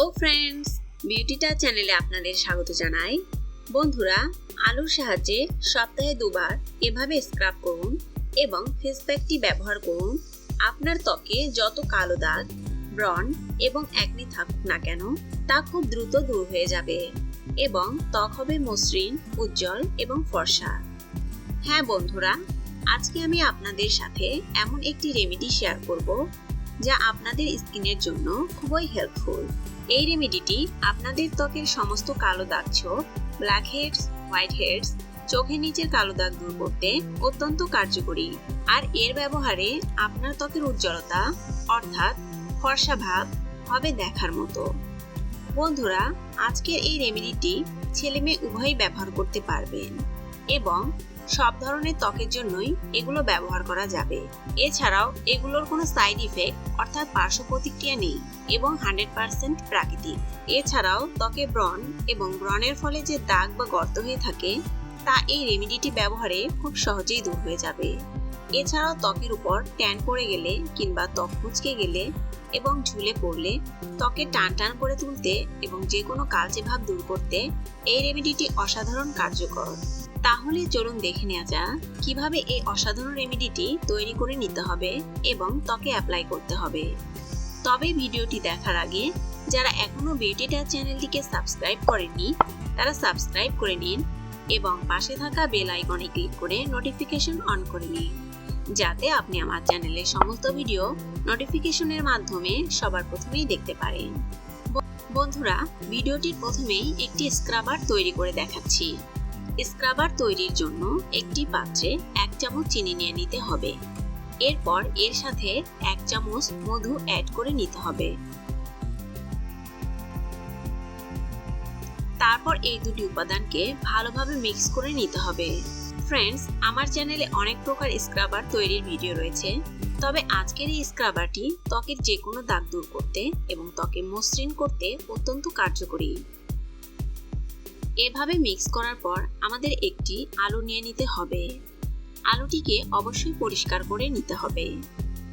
Hello friends বিউটিটা চ্যানেলে আপনাদের স্বাগত জানাই। বন্ধুরা, আলুর সাহায্যে সপ্তাহে দুবার এভাবে স্ক্রাব করুন এবং ফেস প্যাকটি ব্যবহার করুন। আপনার ত্বকে যত কালো দাগ ব্রন এবং একনি থাকুক না কেন, তা খুব দ্রুত দূর হয়ে যাবে এবং ত্বক হবে মসৃণ, উজ্জ্বল এবং ফর্সা। হ্যাঁ বন্ধুরা, আজকে আমি আপনাদের সাথে এমন একটি রেমেডি শেয়ার করব যা আপনাদের স্কিনের জন্য খুবই হেল্পফুল এই রেমেডিটি আপনাদের ত্বকের সমস্ত কালো দাগ ছোপ ব্ল্যাক হেডস হোয়াইট হেডস চোখের নিচের কালো দাগ দূর করতে অত্যন্ত কার্যকরী। আর এর ব্যবহারে আপনার ত্বকের উজ্জ্বলতা, অর্থাৎ ফর্সা ভাব, হবে দেখার মতো। বন্ধুরা, আজকের এই রেমেডিটি ছেলে মেয়ে উভয়ই ব্যবহার করতে পারবেন। এবং সব ধরনের ত্বকের জন্যই এগুলো ব্যবহার করা যাবে। এছাড়াও এগুলোর কোনো সাইড ইফেক্ট অর্থাৎ পার্শ্ব প্রতিক্রিয়া নেই এবং হান্ড্রেড পার্সেন্ট প্রাকৃতিক। এছাড়াও ত্বকে ব্রণ এবং ব্রণের ফলে যে দাগ বা গর্ত হয়ে থাকে, তা এই রেমিডিটি ব্যবহারে খুব সহজেই দূর হয়ে যাবে। এছাড়াও ত্বকের উপর ট্যান পড়ে গেলে কিংবা ত্বক কুচকে গেলে এবং ঝুলে পড়লে ত্বকে টান টান করে তুলতে এবং যে কোনো কালচে ভাব দূর করতে এই রেমেডিটি অসাধারণ কার্যকর। তাহলে চলুন দেখে নেওয়া যাক কীভাবে এই অসাধারণ রেমেডিটি তৈরি করে নিতে হবে এবং ত্বকে অ্যাপ্লাই করতে হবে। তবে ভিডিওটি দেখার আগে, যারা এখনও বিউটিটা চ্যানেলটিকে সাবস্ক্রাইব করেননি, তারা সাবস্ক্রাইব করে নিন এবং পাশে থাকা বেল আইকনে ক্লিক করে নোটিফিকেশন অন করে নিন, যাতে আপনি আমার চ্যানেলের সমস্ত ভিডিও নোটিফিকেশনের মাধ্যমে সবার প্রথমেই দেখতে পারেন। বন্ধুরা, ভিডিওটির প্রথমেই একটি স্ক্রাবার তৈরি করে দেখাচ্ছি। স্ক্রাবার তৈরির জন্য একটি পাত্রে এক চামচ চিনি নিয়ে নিতে হবে। এরপর এর সাথে এক চামচ মধু অ্যাড করে নিতে হবে। তারপর এই দুটি উপাদানকে ভালোভাবে মিক্স করে নিতে হবে। ফ্রেন্ডস আমার চ্যানেলে অনেক প্রকার স্ক্রাবার তৈরির ভিডিও রয়েছে। তবে আজকের এই স্ক্রাবারটি ত্বকের যে কোনো দাগ দূর করতে এবং ত্বকে মসৃণ করতে অত্যন্ত কার্যকরী। এভাবে মিক্স করার পর আমাদের একটি আলু নিয়ে নিতে হবে। আলুটিকে অবশ্যই পরিষ্কার করে নিতে হবে।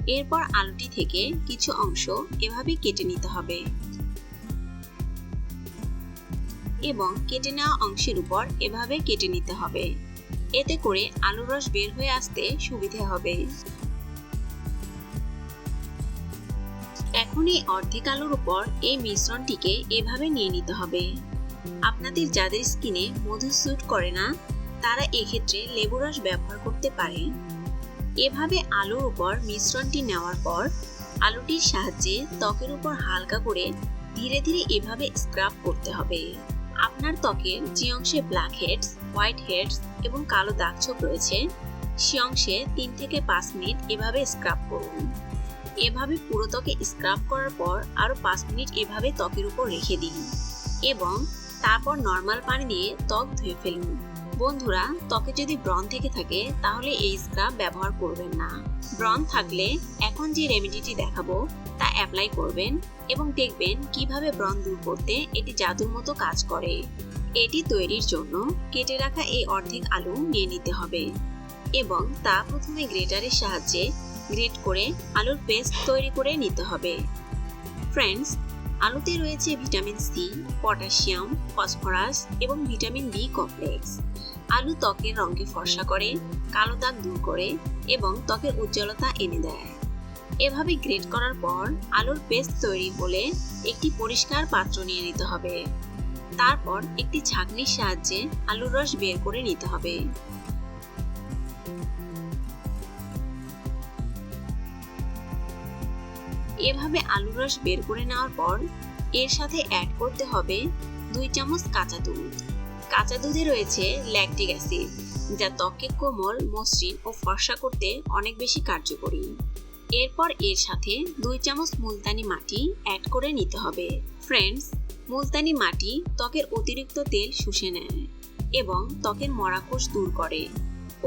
এরপর আলুটি থেকে কিছু অংশ এভাবে কেটে নিতে হবে। এবং কেটে নেওয়া অংশের উপর এভাবে কেটে নিতে হবে। এতে করে আলুর রস বের হয়ে আসতে সুবিধে হবে। এখন এই অর্ধেক আলুর উপর এই মিশ্রণটিকে এভাবে নিয়ে নিতে হবে। আপনাদের যাদের স্কিনে মধু স্যুট করে না, তারা এক্ষেত্রে লেবু রস ব্যবহার করতে পারে। এভাবে আলুর উপর মিশ্রণটি নেওয়ার পর, আলুটির সাহায্যে ত্বকের উপর হালকা করে ধীরে ধীরে এভাবে স্ক্রাব করতে হবে। আপনার ত্বকের যে অংশে ব্ল্যাক হেডস হোয়াইট হেডস এবং কালো দাগ ছোপ রয়েছে, সে অংশে তিন থেকে পাঁচ মিনিট এভাবে স্ক্রাব করুন। এভাবে পুরো ত্বকে স্ক্রাব করার পর আরও পাঁচ মিনিট এভাবে ত্বকের উপর রেখে দিন এবং তারপর নর্মাল পানি দিয়ে ত্বক ধুয়ে ফেলুন। বন্ধুরা, ত্বকে যদি ব্রণ থেকে থাকে, তাহলে এই স্ক্রাব ব্যবহার করবেন না। ব্রণ থাকলে এখন যে রেমেডিটি দেখাবো, তা অ্যাপ্লাই করবেন এবং দেখবেন কীভাবে ব্রণ দূর করতে এটি জাদুর মতো কাজ করে। এটি তৈরির জন্য কেটে রাখা এই অর্ধেক আলু নিয়ে নিতে হবে এবং তা প্রথমে গ্রেটারের সাহায্যে গ্রেট করে আলুর পেস্ট তৈরি করে নিতে হবে। ফ্রেন্ডস আলুতে রয়েছে ভিটামিন সি, পটাশিয়াম, ফসফরাস এবং ভিটামিন বি কমপ্লেক্স। আলু ত্বকের রঙকে ফর্সা করে, কালো দাগ দূর করে এবং ত্বকের উজ্জ্বলতা এনে দেয়। এভাবে গ্রেট করার পর আলুর পেস্ট তৈরি হলে একটি পরিষ্কার পাত্র নিয়ে নিতে হবে। তারপর একটি ছাঁকনির সাহায্যে আলুর রস বের করে নিতে হবে। এভাবে আলুর রস বের করে নেওয়ার পর এর সাথে অ্যাড করতে হবে দুই চামচ কাঁচা দুধ। কাঁচা দুধে রয়েছে ল্যাকটিক অ্যাসিড যা ত্বককে কোমল, মসৃণ ও ফর্সা করতে অনেক বেশি কার্যকরী। এরপর এর সাথে দুই চামচ মুলতানি মাটি অ্যাড করে নিতে হবে। ফ্রেন্ডস মুলতানি মাটি ত্বকের অতিরিক্ত তেল শুষে নেয় এবং ত্বকের মরাকোষ দূর করে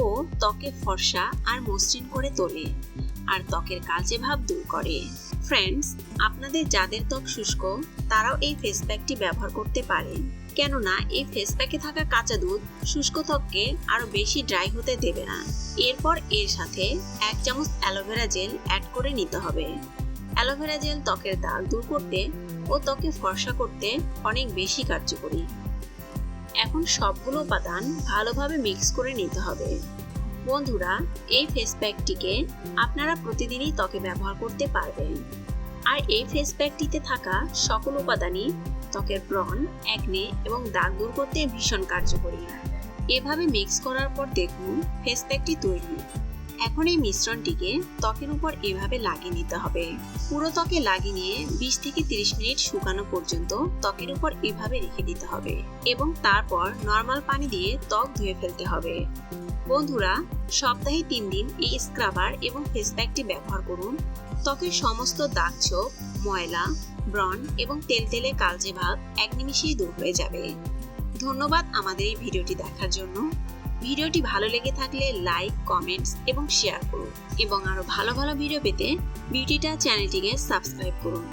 ও ত্বকে ফর্সা আর মসৃণ করে তোলে, আর ত্বকের কালচে ভাব দূর করে। ফ্রেন্ডস আপনাদের যাদের ত্বক শুষ্ক, তারাও এই ফেস প্যাকটি ব্যবহার করতে পারেন। কেননা, এই ফেস প্যাকে থাকা কাঁচা দুধ শুষ্ক ত্বককে আরও বেশি ড্রাই হতে দেবে না। এরপর এর সাথে এক চামচ অ্যালোভেরা জেল অ্যাড করে নিতে হবে। অ্যালোভেরা জেল ত্বকের দাগ দূর করতে ও ত্বকে ফর্সা করতে অনেক বেশি কার্যকরী। এখন সবগুলো উপাদান ভালোভাবে মিক্স করে নিতে হবে। বন্ধুরা, এই ফেস প্যাকটিকে আপনারা প্রতিদিনই ত্বকে ব্যবহার করতে পারবেন। আর এই ফেস প্যাকটিতে থাকা সকল উপাদানই ত্বকের ব্রণ একনে এবং দাগ দূর করতে ভীষণ কার্যকরী। এভাবে মিক্স করার পর দেখুন ফেস প্যাকটি তৈরি। এখন এই মিশ্রণটিকে ত্বকের উপর এভাবে লাগিয়ে নিতে হবে। পুরো ত্বকে লাগিয়ে নিয়ে বিশ থেকে তিরিশ মিনিট শুকানো পর্যন্ত ত্বকের উপর এভাবে রেখে দিতে হবে এবং তারপর নর্মাল পানি দিয়ে ত্বক ধুয়ে ফেলতে হবে। বন্ধুরা, সপ্তাহে তিন দিন এই স্ক্রাবার এবং ফেস প্যাকটি ব্যবহার করুন। ত্বকের সমস্ত দাগ ছোপ, ময়লা ব্রন এবং তেলতেলে কালচে ভাব এক নিমিষেই দূর হয়ে যাবে। ধন্যবাদ আমাদের এই ভিডিওটি দেখার জন্য। ভিডিওটি ভালো লেগে থাকলে লাইক, কমেন্টস এবং শেয়ার করুন এবং আরও ভালো ভালো ভিডিও পেতে বিউটিটা চ্যানেলটিকে সাবস্ক্রাইব করুন।